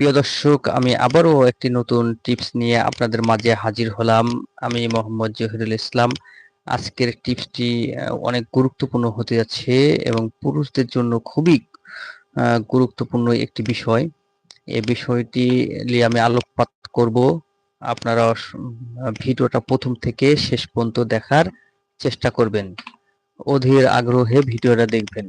প্রিয় দর্শক, আমি আবারও একটি নতুন টিপস নিয়ে আপনাদের মাঝে হাজির হলাম। আমি মোহাম্মদ জহিরুল ইসলাম। আজকের টিপসটি অনেক গুরুত্বপূর্ণ হতে যাচ্ছে এবং পুরুষদের জন্য খুবই গুরুত্বপূর্ণ একটি বিষয়। এই বিষয়টি নিয়ে আমি আলোকপাত করব। আপনারা ভিডিওটা প্রথম থেকে শেষ পর্যন্ত দেখার চেষ্টা করবেন। অধীর আগ্রহে ভিডিওটা দেখবেন।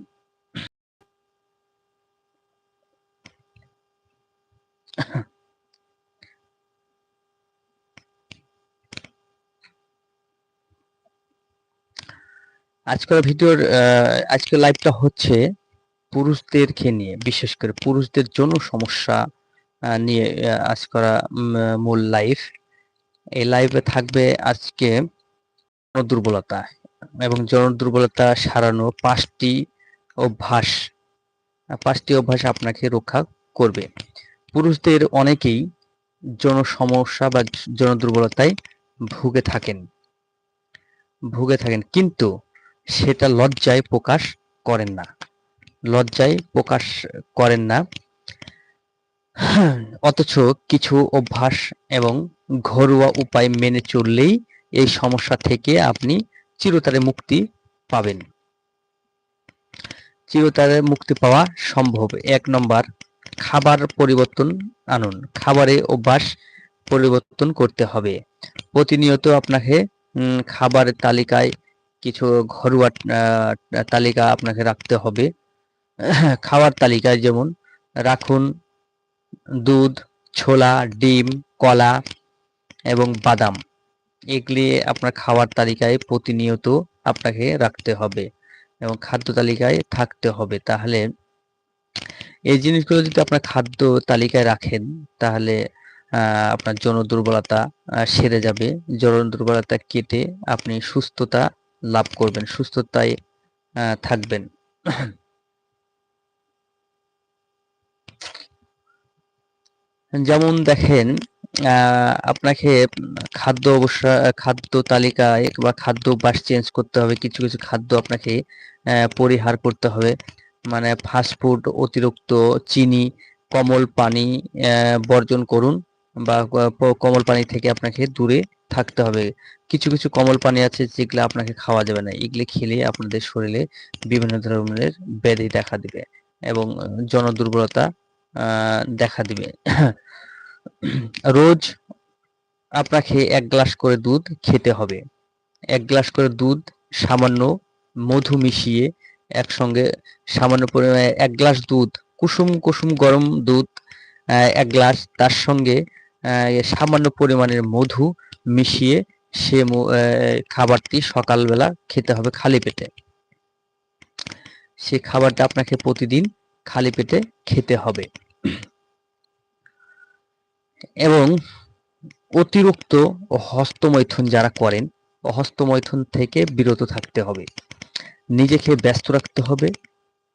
আজকের ভিডিওর আজকের লাইভটা হচ্ছে পুরুষদেরকে নিয়ে, বিশেষ করে পুরুষদের জন্য সমস্যা নিয়ে আজ করা মূল লাইভ এই লাইভে থাকবে আজকে দুর্বলতা এবং জন দুর্বলতা সারানো পাঁচটি অভ্যাস। পাঁচটি অভ্যাস আপনাকে রক্ষা করবে। পুরুষদের অনেকেই জন সমস্যা বা জন দুর্বলতায় ভুগে থাকেন। ভুগে থাকেন। কিন্তু সেটা লজ্জায় প্রকাশ করেন না। লজ্জায় প্রকাশ করেন না। অথচ কিছু অভ্যাস এবং ঘরোয়া উপায় মেনে চললেই এই সমস্যা থেকে আপনি চিরতরে মুক্তি পাবেন। চিরতরে মুক্তি পাওয়া সম্ভব। এক নম্বর খাবার পরিবর্তন আনুন। খাবারে অভ্যাস পরিবর্তন করতে হবে। প্রতিনিয়ত আপনাকে উম, খাবারের তালিকায় কিছু ঘরোয়া তালিকা আপনাকে রাখতে হবে। খাবার তালিকায় যেমন রাখুন দুধ ছোলা ডিম কলা এবং বাদাম। এগুলি আপনার খাবার তালিকায় প্রতিনিয়ত আপনাকে রাখতে হবে এবং খাদ্য তালিকায় থাকতে হবে। তাহলে এই জিনিসগুলো যদি আপনার খাদ্য তালিকায় রাখেন, তাহলে আপনার যৌন দুর্বলতা সেরে যাবে। যৌন দুর্বলতা কেটে আপনি সুস্থতা লাভ করবেন, সুস্থতায় থাকবেন। যেমন দেখেন আপনাকে খাদ্য অবশ্য, খাদ্য তালিকায় বা খাদ্য অভ্যাস চেঞ্জ করতে হবে, কিছু কিছু খাদ্য আপনাকে পরিহার করতে হবে। মানে ফাস্ট ফুড অতিরিক্ত চিনি, কমল পানি বর্জন করুন বা কমল পানি থেকে আপনাকে দূরে থাকতে হবে। কিছু কিছু কমল পানি আছে যেগুলো আপনাকে খাওয়া যাবে না। এগুলি খেলে আপনাদের শরীরে বিভিন্ন ধরনের ব্যাধি দেখা দিবে এবং জন দুর্বলতা দেখা দিবে। রোজ আপনাকে এক গ্লাস করে দুধ খেতে হবে। এক গ্লাস করে দুধ সামান্য মধু মিশিয়ে একসঙ্গে সামান্য পরিমাণে এক গ্লাস দুধ, কুসুম কুসুম গরম দুধ এক গ্লাস। তার সঙ্গে সামান্য পরিমাণের মধু মিশিয়ে সে খাবারটি সকালবেলা খেতে হবে খালি পেটে। সে খাবারটা আপনাকে প্রতিদিন খালি পেটে খেতে হবে। এবং অতিরিক্ত হস্তমৈথুন যারা করেন, হস্তমৈথুন থেকে বিরত থাকতে হবে। নিজেকে ব্যস্ত রাখতে হবে,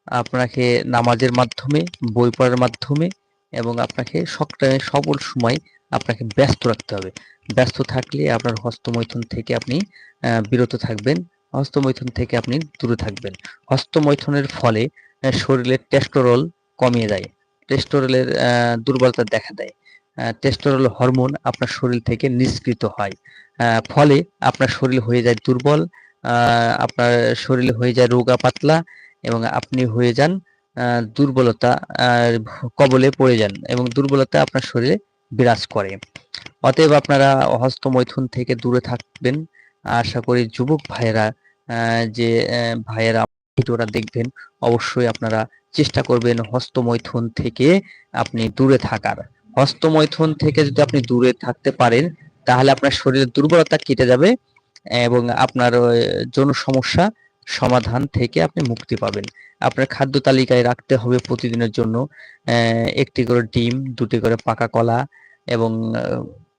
আপনাকে নামাজের মাধ্যমে, বই পড়ার মাধ্যমে এবং আপনাকে সবটাইমে সকল সময় আপনাকে ব্যস্ত রাখতে হবে। ব্যস্ত থাকলে আপনার হস্তমৈথুন থেকে আপনি বিরত থাকবেন, হস্তমৈথুন থেকে আপনি দূরে থাকবেন। হস্তমৈথুনের ফলে শরীরের টেস্টোরল কমিয়ে দেয় টেস্টোরলের দুর্বলতা দেখা দেয়। টেস্টোরল হরমোন আপনার শরীর থেকে নিষ্কৃত হয়। ফলে আপনার শরীর হয়ে যায় দুর্বল আপনার শরীরে হয়ে যায় রোগা পাতলা এবং আপনি হয়ে যান দুর্বলতা কবলে পড়ে যান এবং দুর্বলতা আপনার শরীরে বিরাজ করে। অতএব আপনারা হস্তমৈথুন থেকে দূরে থাকবেন। আশা করি যুবক ভাইয়েরা যে ভাইয়েরা ভিডিওটা দেখবেন, অবশ্যই আপনারা চেষ্টা করবেন হস্তমৈথুন থেকে আপনি দূরে থাকার। হস্তমৈথুন থেকে যদি আপনি দূরে থাকতে পারেন, তাহলে আপনার শরীরের দুর্বলতা কেটে যাবে। এবং আপনার যৌন সমস্যা সমাধান থেকে আপনি মুক্তি পাবেন। আপনার খাদ্য তালিকায় রাখতে হবে প্রতিদিনের জন্য একটি করে ডিম, দুটি করে পাকা কলা এবং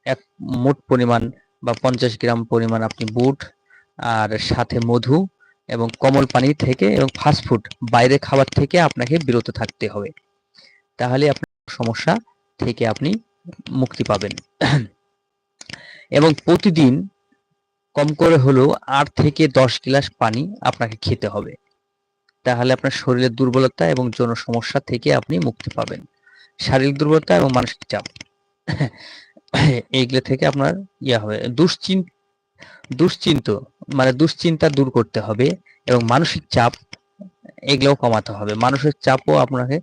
এক মোট পরিমাণ বা পঞ্চাশ গ্রাম পরিমাণ আপনি বুট আর সাথে মধু এবং কমল পানি থেকে এবং ফাস্ট ফুড বাইরে খাবার থেকে আপনাকে বিরত থাকতে হবে। তাহলে আপনার সমস্যা থেকে আপনি মুক্তি পাবেন। এবং প্রতিদিন কম করে হলেও আট থেকে দশ গ্লাস পানি আপনাকে খেতে হবে। তাহলে আপনার শরীরের দুর্বলতা এবং যৌন সমস্যা থেকে আপনি মুক্তি পাবেন। শারীরিক দুর্বলতা এবং মানসিক চাপ। এইগুলো থেকে আপনার ইয়া হবে। দুশ্চিন দুশ্চিন্ত মানে দুশ্চিন্তা দূর করতে হবে এবং মানসিক চাপ এগুলোও কমাতে হবে। মানসিক চাপও আপনাকে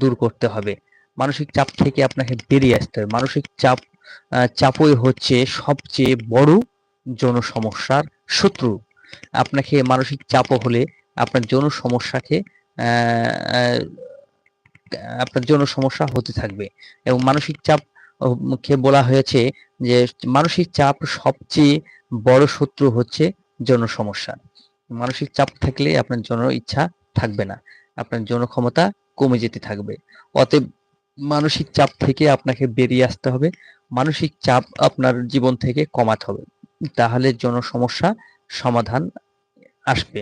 দূর করতে হবে। মানসিক চাপ থেকে আপনাকে বেরিয়ে আসতে হবে। মানসিক চাপ চাপই হচ্ছে সবচেয়ে বড় যৌন সমস্যার শত্রু। আপনাকে মানসিক চাপও হলে আপনার যৌন সমস্যাকে আপনার যৌন সমস্যা হতে থাকবে। এবং মানসিক চাপ, কে বলা হয়েছে যে, মানসিক চাপ সবচেয়ে বড় শত্রু হচ্ছে যৌন সমস্যা মানসিক চাপ থাকলে আপনার যৌন ইচ্ছা থাকবে না। আপনার যৌন ক্ষমতা কমে যেতে থাকবে। অতএব মানসিক চাপ থেকে আপনাকে বেরিয়ে আসতে হবে। মানসিক চাপ আপনার জীবন থেকে কমাতে হবে। তাহলে যৌন সমস্যা সমাধান আসবে।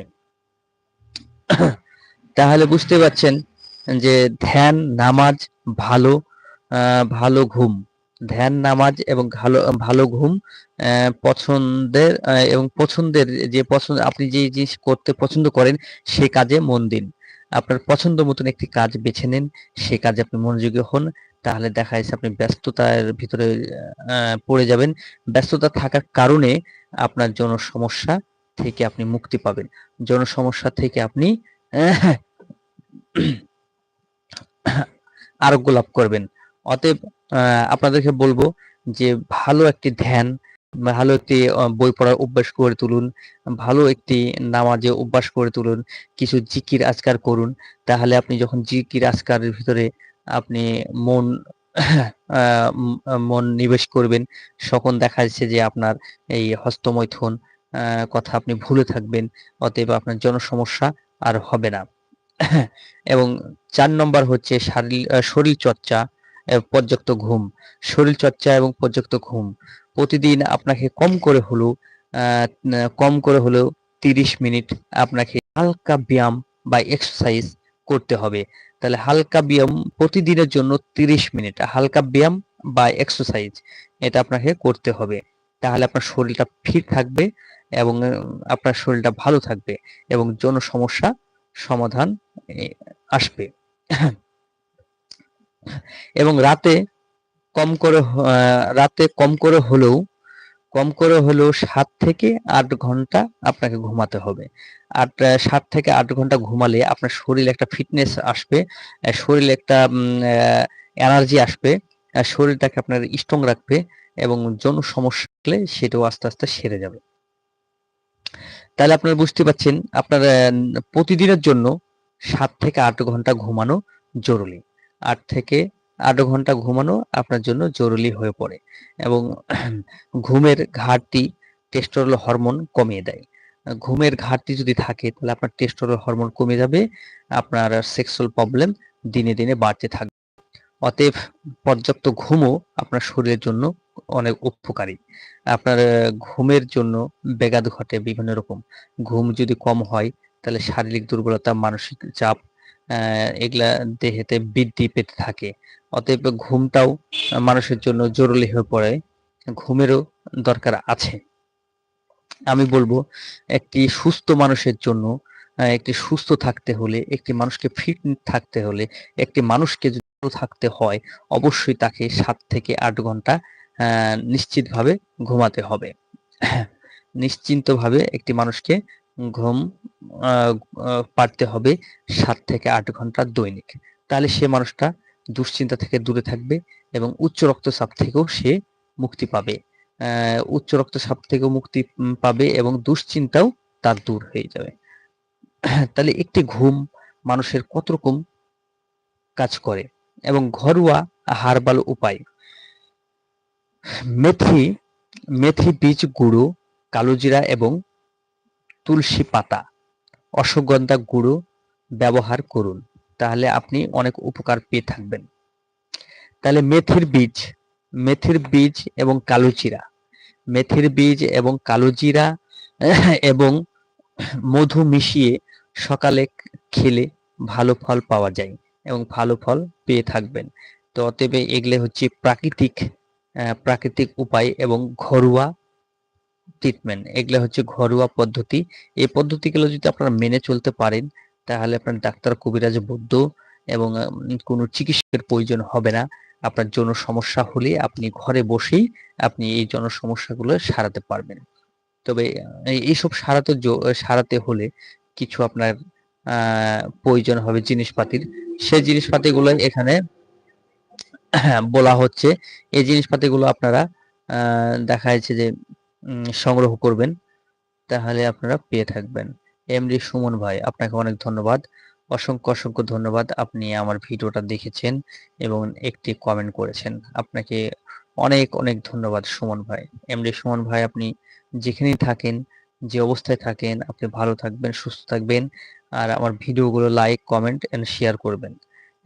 তাহলে বুঝতে পারছেন যে ধ্যান, নামাজ, ভালো ভালো ঘুম। ধ্যান, নামাজ এবং ভালো ভালো ঘুম পছন্দের এবং পছন্দের যে পছন্দ, আপনি যে জিনিস করতে পছন্দ করেন সে কাজে মন দিন। আপনার পছন্দ মতন একটি কাজ বেছে নিন, সে কাজে আপনি মনোযোগী হন তাহলে দেখা যাচ্ছে আপনি ব্যস্ততার ভিতরে পড়ে যাবেন। ব্যস্ততা থাকার কারণে আপনার যৌন সমস্যা থেকে আপনি মুক্তি পাবেন। যৌন সমস্যা থেকে আপনি আরোগ্য লাভ করবেন। অতএব আপনাদেরকে বলব যে ভালো একটি ধ্যান, ভালো একটি বই পড়ার অভ্যাস করে তুলুন, ভালো একটি নামাজে অভ্যাস করে তুলুন, কিছু জিকির আজকার করুন। তাহলে আপনি যখন জিকির আজকারের ভিতরে আপনি মন মন নিবেশ করবেন। তখন দেখা যাচ্ছে যে আপনার এই হস্তমৈথুন কথা আপনি ভুলে থাকবেন, অতএব আপনার জনসমস্যা আর হবে না। এবং চার নম্বর হচ্ছে শরীর চর্চা পর্যাপ্ত ঘুম। শরীর চর্চা এবং পর্যাপ্ত ঘুম। প্রতিদিন আপনাকে কম করে হলেও কম করে হলেও তিরিশ মিনিট আপনাকে হালকা ব্যায়াম বা এক্সারসাইজ করতে হবে। তাহলে হালকা ব্যায়াম প্রতিদিনের জন্য তিরিশ মিনিট, হালকা ব্যায়াম বা এক্সারসাইজ এটা আপনাকে করতে হবে। তাহলে আপনার শরীরটা ফিট থাকবে এবং আপনার শরীরটা ভালো থাকবে এবং যৌন সমস্যা সমাধান আসবে। এবং রাতে কম করে রাতে কম করে হলেও কম করে হলেও সাত থেকে আট ঘণ্টা আপনাকে ঘুমাতে হবে। আহ, সাত থেকে আট ঘণ্টা ঘুমালে আপনার শরীরে একটা ফিটনেস আসবে শরীরে একটা এনার্জি আসবে শরীরটাকে আপনার স্ট্রং রাখবে এবং যৌন সমস্যা থাকলে সেটাও আস্তে আস্তে সেরে যাবে। তাহলে আপনারা বুঝতে পারছেন আপনার প্রতিদিনের জন্য সাত থেকে আট ঘণ্টা ঘুমানো জরুরি। আট থেকে আট ঘণ্টা ঘুমানো আপনার জন্য জরুরি হয়ে পড়ে এবং ঘুমের ঘাটতি টেস্টোরল হরমোন কমিয়ে দেয়। ঘুমের ঘাটতি যদি থাকে তাহলে আপনার টেস্টোরল হরমোন কমে যাবে, আপনার সেক্সুয়াল প্রবলেম দিনে দিনে বাড়তে থাকবে। অতএব পর্যাপ্ত ঘুমও আপনার শরীরের জন্য অনেক উপকারী। আপনার ঘুমের জন্য ব্যাঘাত ঘটে বিভিন্ন রকম। ঘুম যদি কম হয় তাহলে শারীরিক দুর্বলতা, মানসিক চাপ এগুলা দেহেতে বৃদ্ধি পেতে থাকে। অতএব ঘুমটাও মানুষের জন্য জরুরি হয়ে পড়ে। ঘুমেরও দরকার আছে। আমি বলব, একটি সুস্থ মানুষের জন্য একটি সুস্থ থাকতে হলে, একটি মানুষকে ফিট থাকতে হলে, একটি মানুষকে থাকতে হয়, অবশ্যই তাকে সাত থেকে আট ঘণ্টা নিশ্চিতভাবে ঘুমাতে হবে। নিশ্চিন্তভাবে একটি মানুষকে ঘুম পারতে হবে সাত থেকে আট ঘণ্টা দৈনিক। তাহলে সে মানুষটা দুশ্চিন্তা থেকে দূরে থাকবে এবং উচ্চ রক্তচাপ থেকেও সে মুক্তি পাবে। উচ্চ রক্তচাপ থেকেও মুক্তি পাবে এবং দুশ্চিন্তাও তার দূর হয়ে যাবে। তাহলে একটি ঘুম মানুষের কত রকম কাজ করে এবং ঘরোয়া হার্বাল উপায়। মেথি মেথি বীজ, গুঁড়ো, কালোজিরা এবং তুলসী পাতা, অশ্বগন্ধা গুঁড়ো ব্যবহার করুন। তাহলে আপনি অনেক উপকার পেয়ে থাকবেন। তাহলে মেথির বীজ মেথির বীজ এবং কালোজিরা। মেথির বীজ এবং কালোজিরা, এবং মধু মিশিয়ে সকালে খেলে ভালো ফল পাওয়া যায় এবং ভালো ফল পেয়ে থাকবেন। তো অতএব এগুলো হচ্ছে প্রাকৃতিক প্রাকৃতিক উপায় এবং ঘরোয়া ট্রিটমেন্ট এগুলো হচ্ছে ঘরোয়া পদ্ধতি। এই পদ্ধতিগুলো যদি আপনারা মেনে চলতে পারেন, তাহলে আপনার ডাক্তার কবিরাজ বৌদ্ধ এবং কোনো চিকিৎসকের প্রয়োজন হবে না। আপনার যৌন সমস্যা হলে আপনি ঘরে বসেই আপনি এই যৌন সমস্যাগুলো সারাতে পারবেন। তবে এইসব সারাতে সারাতে হলে কিছু আপনার প্রয়োজন হবে জিনিসপাতির। সেই জিনিসপাতিগুলো এখানে বলা হচ্ছে। এই জিনিসপাতিগুলো আপনারা দেখা যাচ্ছে যে সংগ্রহ করবেন, তাহলে আপনারা পেয়ে থাকবেন। এমডি সুমন ভাই, আপনাকে অনেক ধন্যবাদ। অসংখ্য অসংখ্য ধন্যবাদ আপনি আমার ভিডিওটা দেখেছেন এবং একটি কমেন্ট করেছেন। আপনাকে অনেক অনেক ধন্যবাদ সুমন ভাই। এমডি সুমন ভাই, আপনি যেখানেই থাকেন, যে অবস্থায় থাকেন, আপনি ভালো থাকবেন, সুস্থ থাকবেন আর আমার ভিডিওগুলো লাইক কমেন্ট এন্ড শেয়ার করবেন।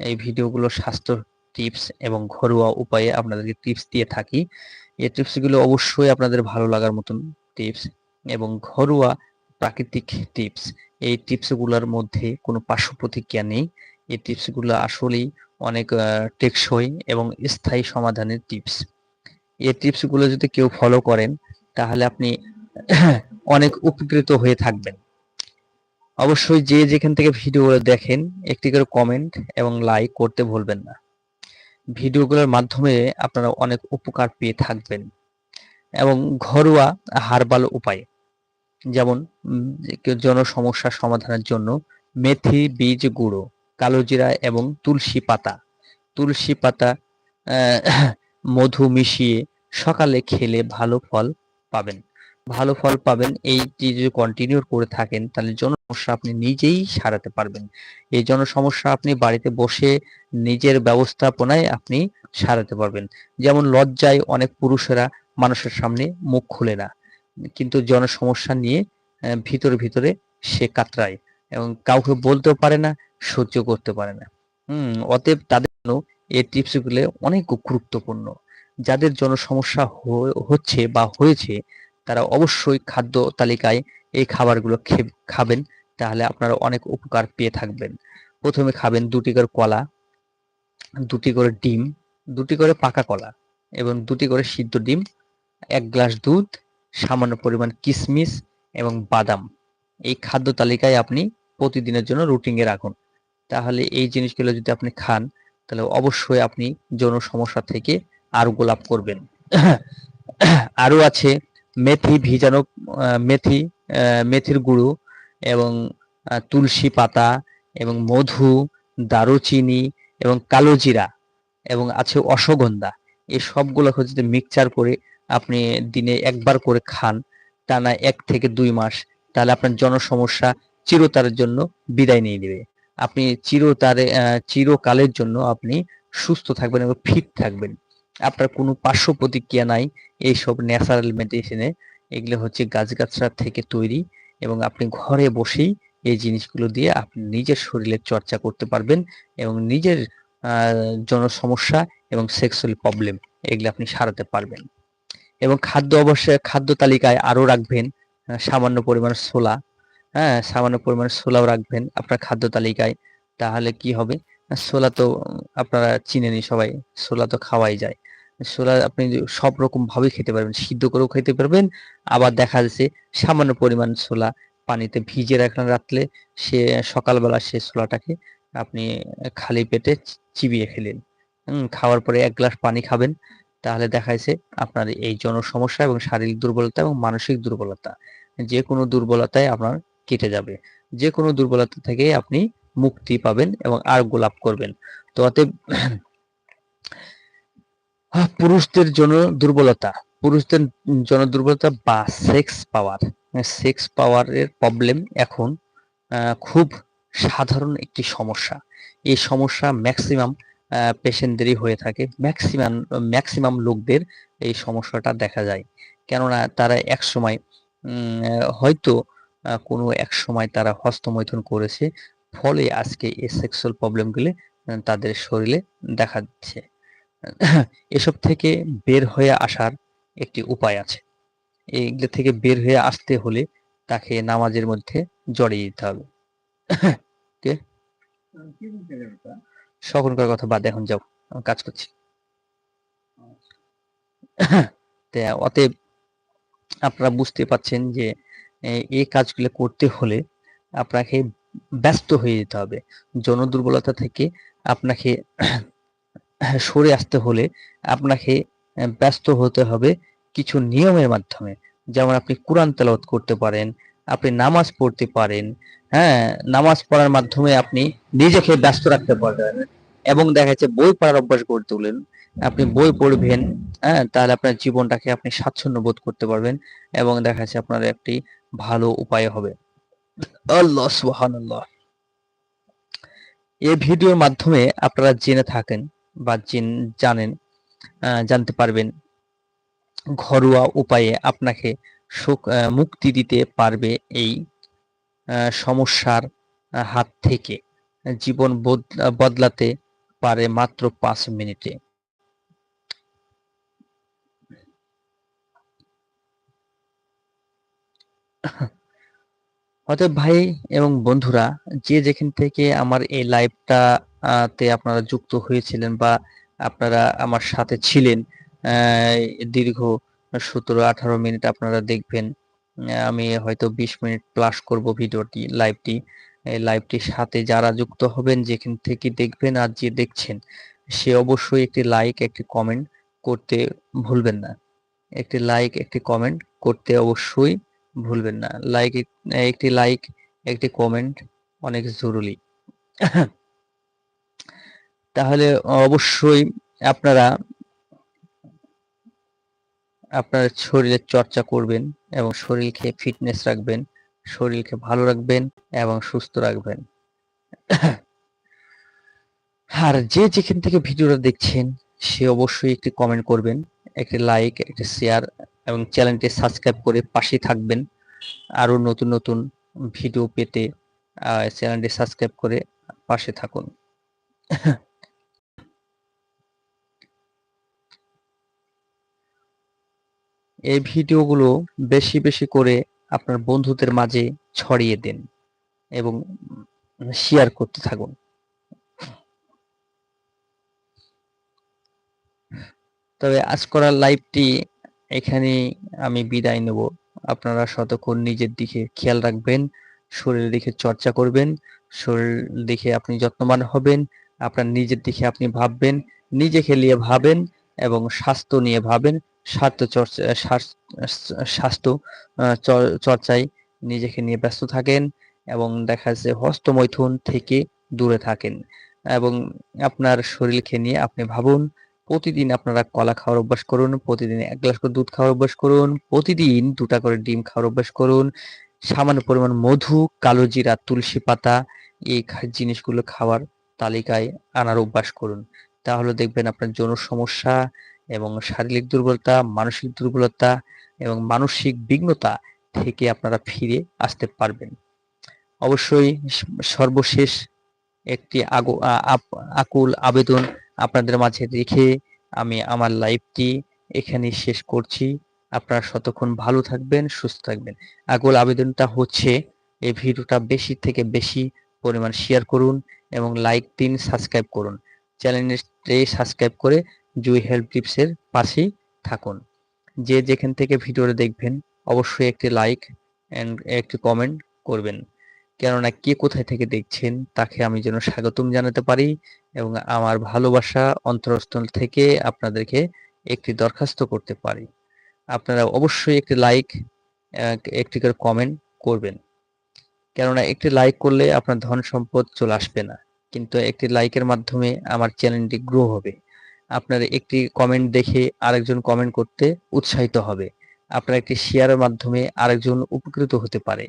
এই ভিডিওগুলো স্বাস্থ্য টিপস এবং ঘরোয়া উপায়ে আপনাদেরকে টিপস দিয়ে থাকি। এই টিপসগুলো অবশ্যই আপনাদের ভালো লাগার মতন টিপস এবং ঘরোয়া প্রাকৃতিক টিপস এই টিপসগুলোর মধ্যে কোনো পার্শ্ব প্রতিক্রিয়া নেই। এই টিপসগুলো আসলেই অনেক টেকসই এবং স্থায়ী সমাধানের টিপস এই টিপসগুলো যদি কেউ ফলো করেন, তাহলে আপনি অনেক উপকৃত হয়ে থাকবেন। অবশ্যই যে যেখান থেকে ভিডিওগুলো দেখেন, একটি করে কমেন্ট এবং লাইক করতে ভুলবেন না। ভিডিওগুলোর মাধ্যমে আপনারা অনেক উপকার পেয়ে থাকবেন। এবং ঘরোয়া হার্বাল উপায়, যেমন জন সমস্যা সমাধানের জন্য মেথি, বীজ গুঁড়ো কালোজিরা এবং তুলসী পাতা। তুলসী পাতা মধু মিশিয়ে সকালে খেলে ভালো ফল পাবেন। ভালো ফল পাবেন। এইটি যদি কন্টিনিউ করে থাকেন, তাহলে জন সমস্যা আপনি নিজেই সারাতে পারবেন। এই জন সমস্যা আপনি বাড়িতে বসে নিজের ব্যবস্থাপনায় আপনি সারাতে পারবেন। যেমন লজ্জায় অনেক পুরুষেরা মানুষের সামনে মুখ খুলে না। কিন্তু জন সমস্যা নিয়ে ভিতরে ভিতরে সে কাতরায় এবং কাউকে বলতেও পারে না, সহ্য করতে পারে না। হম, অতএব তাদের জন্য এই টিপসগুলো অনেক গুরুত্বপূর্ণ। যাদের জন সমস্যা হচ্ছে বা হয়েছে তারা অবশ্যই খাদ্য তালিকায় এই খাবারগুলো খাবেন। তাহলে আপনারা অনেক উপকার পেয়ে থাকবেন। প্রথমে খাবেন দুটি করে কলা, দুটি করে ডিম, দুটি করে পাকা কলা এবং দুটি করে সিদ্ধ ডিম, এক গ্লাস দুধ, সামান্য পরিমাণ কিশমিশ এবং বাদাম। এই খাদ্য তালিকায় আপনি প্রতিদিনের জন্য রুটিনে রাখুন। তাহলে এই জিনিসগুলো যদি আপনি খান, তাহলে অবশ্যই আপনি যৌন সমস্যা থেকে আরোগ্য লাভ করবেন। আরও আছে মেথি ভিজানো মেথি মেথির গুঁড়ো এবং তুলসী পাতা এবং মধু, দারুচিনি এবং কালো জিরা এবং আছে অশ্বগন্ধা এই সবগুলোকে যদি মিক্সচার করে আপনি দিনে একবার করে খান, টানা এক থেকে দুই মাস, তাহলে আপনার জনসমস্যা চিরতারের জন্য বিদায় নিয়ে নেবে। আপনি চিরতারে চিরকালের জন্য আপনি সুস্থ থাকবেন এবং ফিট থাকবেন। আপনার কোনো পার্শ্ব প্রতিক্রিয়া নাই এইসব ন্যাচারাল মেডিসিনে এগুলো হচ্ছে গাছগাছরা থেকে তৈরি এবং আপনি ঘরে বসেই এই জিনিসগুলো দিয়ে আপনি নিজের শরীরের চর্চা করতে পারবেন এবং নিজের আহ, জনসমস্যা এবং সেক্সুয়াল প্রবলেম এগুলো আপনি সারাতে পারবেন। এবং খাদ্য অবশ্যই খাদ্য তালিকায় আরও রাখবেন সামান্য পরিমাণ ছোলা। হ্যাঁ সামান্য পরিমাণ ছোলাও রাখবেন আপনার খাদ্য তালিকায়। তাহলে কি হবে? ছোলা তো আপনারা চিনেনি সবাই ছোলা তো খাওয়াই যায়। ছোলা আপনি সব রকম ভাবে খেতে পারবেন, সিদ্ধ করেও খেতে পারবেন। আবার দেখা যাচ্ছে সামান্য পরিমাণ ছোলা পানিতে ভিজে রাখলেন রাত্রে, সে সকালবেলা সে ছোলাটাকে আপনি খালি পেটে চিবিয়ে খেলেন। খাওয়ার পরে এক গ্লাস পানি খাবেন। তাহলে দেখা যাচ্ছে আপনার এই জন সমস্যা এবং শারীরিক দুর্বলতা এবং মানসিক দুর্বলতা যে কোনো দুর্বলতায় আপনার কেটে যাবে। যে কোনো দুর্বলতা থেকে আপনি মুক্তি পাবেন এবং আরোগ্য লাভ করবেন। তো অতএব পুরুষদের জন্য দুর্বলতা। পুরুষদের জন্য দুর্বলতা বা সেক্স পাওয়ার সেক্স পাওয়ারের প্রবলেম এখন খুব সাধারণ একটি সমস্যা। এই সমস্যা ম্যাক্সিমাম পেশেন্টদেরই হয়ে থাকে। ম্যাক্সিমাম ম্যাক্সিমাম লোকদের এই সমস্যাটা দেখা যায়। কেননা তারা এক সময় হয়তো কোনো এক সময় তারা হস্তমৈথুন করেছে। ফলে আজকে এই সেক্সুয়াল প্রবলেমগুলি তাদের শরীরে দেখা দিচ্ছে। এসব থেকে বের হয়ে আসার একটি উপায় আছে। এইগুলো থেকে বের হয়ে আসতে হলে তাকে নামাজের মধ্যে জড়িয়ে দিতে হবে। সকলকার কথা বাদ, এখন যাও কাজ করছি। অতএব আপনারা বুঝতে পাচ্ছেন যে এই কাজগুলো করতে হলে আপনাকে ব্যস্ত হয়ে যেতে হবে। যৌন দুর্বলতা থেকে আপনাকে সরে আসতে হলে আপনাকে ব্যস্ত হতে হবে কিছু নিয়মের মাধ্যমে। যেমন আপনি কোরআন তেলাওয়াত করতে পারেন, আপনি নামাজ পড়তে পারেন হ্যাঁ নামাজ পড়ার মাধ্যমে আপনি নিজেকে ব্যস্ত রাখতে পারবেন এবং দেখা যাচ্ছে বই পড়ার অভ্যাস গড়ে তুলেন আপনি বই পড়বেন হ্যাঁ তাহলে আপনার জীবনটাকে আপনি স্বাচ্ছন্দ্য বোধ করতে পারবেন এবং দেখা যাচ্ছে আপনার একটি ভালো উপায় হবে। আল্লাহ সুবহানাল্লাহ। এই ভিডিওর মাধ্যমে আপনারা জেনে থাকেন বা জানেন জানতে পারবেন। ঘরোয়া উপায়ে আপনাকে সুখ মুক্তি দিতে পারবে এই সমস্যার হাত থেকে। জীবন বদলাতে পারে মাত্র পাঁচ মিনিটে। অতএব ভাই এবং বন্ধুরা, যে যেখান থেকে আমার এই লাইভটা তে আপনারা যুক্ত হয়েছিলেন বা আপনারা আমার সাথে ছিলেন দীর্ঘ সতেরো আঠারো মিনিট আপনারা দেখবেন আমি হয়তো বিশ মিনিট প্লাস করব ভিডিওটি লাইভটি এই লাইভটির সাথে যারা যুক্ত হবেন, যেখান থেকে দেখবেন আর যে দেখছেন, সে অবশ্যই একটি লাইক একটি কমেন্ট করতে ভুলবেন না। একটি লাইক একটি কমেন্ট করতে অবশ্যই ভুলবেন না। লাইক একটি লাইক একটি কমেন্ট অনেক জরুরি। তাহলে অবশ্যই আপনারা, আপনার শরীরের চর্চা করবেন এবং শরীরকে ফিটনেস রাখবেন, শরীরকে ভালো রাখবেন এবং সুস্থ রাখবেন। আর যে যেখান থেকে ভিডিওটা দেখছেন সে অবশ্যই একটি কমেন্ট করবেন, একটি লাইক একটি শেয়ার এবং চ্যানেলটি সাবস্ক্রাইব করে পাশে থাকবেন। আরও নতুন নতুন ভিডিও পেতে চ্যানেলটি সাবস্ক্রাইব করে পাশে থাকুন। এই ভিডিওগুলো বেশি বেশি করে আপনার বন্ধুদের মাঝে ছড়িয়ে দিন এবং শেয়ার করতে থাকুন। তবে আজ করার লাইভটি এখানে আমি বিদায় নেব। আপনারা শতক্ষণ নিজের দিকে খেয়াল রাখবেন শরীর দিকে চর্চা করবেন, শরীর দিকে আপনি যত্নবান হবেন, আপনার নিজের দিকে আপনি ভাববেন, নিজেকে নিয়ে ভাবেন এবং স্বাস্থ্য নিয়ে ভাবেন, স্বাস্থ্য চর্চা স্বাস্থ্য চর্চায় নিজেকে নিয়ে ব্যস্ত থাকেন এবং দেখা যাচ্ছে হস্তমৈথুন থেকে দূরে থাকেন এবং আপনার শরীরকে নিয়ে আপনি ভাবুন প্রতিদিন আপনারা কলা খাওয়ার অভ্যাস করুন, প্রতিদিন এক গ্লাস করে দুধ খাওয়ার অভ্যাস করুন, প্রতিদিন দুটা করে ডিম খাওয়ার অভ্যাস করুন, সামান্য পরিমাণ মধু, কালো জিরা, তুলসী পাতা, এই জিনিসগুলো খাওয়ার তালিকায় আনার অভ্যাস করুন। তাহলে দেখবেন আপনার যৌন সমস্যা এবং শারীরিক দুর্বলতা, মানসিক দুর্বলতা এবং মানসিক বিঘ্নতা থেকে আপনারা ফিরে আসতে পারবেন। অবশ্যই সর্বশেষ একটি আকুল আবেদন আপনাদের মাঝে রেখে আমি আমার লাইভটি এখানে শেষ করছি। আপনারা শতক্ষণ ভালো থাকবেন, সুস্থ থাকবেন। আকুল আবেদনটা হচ্ছে, এই ভিডিওটা বেশি থেকে বেশি পরিমাণ শেয়ার করুন এবং লাইক দিন সাবস্ক্রাইব করুন। চ্যানেলটি সাবস্ক্রাইব করে জুই হেল্প টিপসের পাশেই থাকুন। যে যেখান থেকে ভিডিওটা দেখবেন, অবশ্যই একটি লাইক অ্যান্ড একটি কমেন্ট করবেন। কেননা কে কোথায় থেকে দেখছেন, তাকে আমি যেন স্বাগতম জানাতে পারি এবং আমার ভালোবাসা অন্তরস্থল থেকে আপনাদেরকে একটি দরখাস্ত করতে পারি। আপনারা অবশ্যই একটি লাইক একটি করে কমেন্ট করবেন। কেননা একটি লাইক করলে আপনার ধন সম্পদ চলে আসবে না। কিন্তু একটি লাইকের মাধ্যমে আমার চ্যানেলটি গ্রো হবে। আপনার একটি কমেন্ট দেখে আরেকজন কমেন্ট করতে উৎসাহিত হবে। আপনার একটি শেয়ারের মাধ্যমে আরেকজন উপকৃত হতে পারে।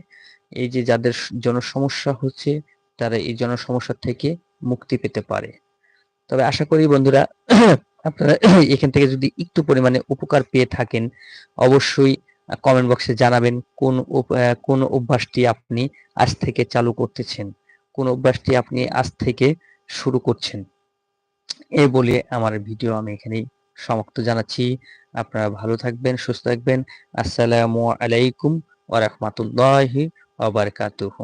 এই যে যাদের জনসমস্যা হচ্ছে, তারা এই জনসমস্যা থেকে মুক্তি পেতে পারে। তবে আশা করি বন্ধুরা, আপনারা এখান থেকে যদি একটু পরিমাণে উপকার পেয়ে থাকেন, অবশ্যই কমেন্ট বক্সে জানাবেন কোন কোন অভ্যাসটি আপনি আজ থেকে চালু করতেছেন, কোন অভ্যাসটি আপনি আজ থেকে শুরু করছেন। এই বলে আমার ভিডিও আমি এখানেই সমাপ্ত জানাচ্ছি। আপনারা ভালো থাকবেন, সুস্থ থাকবেন। আসসালামু আলাইকুম ওয়া রাহমাতুল্লাহি ওয়া বারাকাতুহু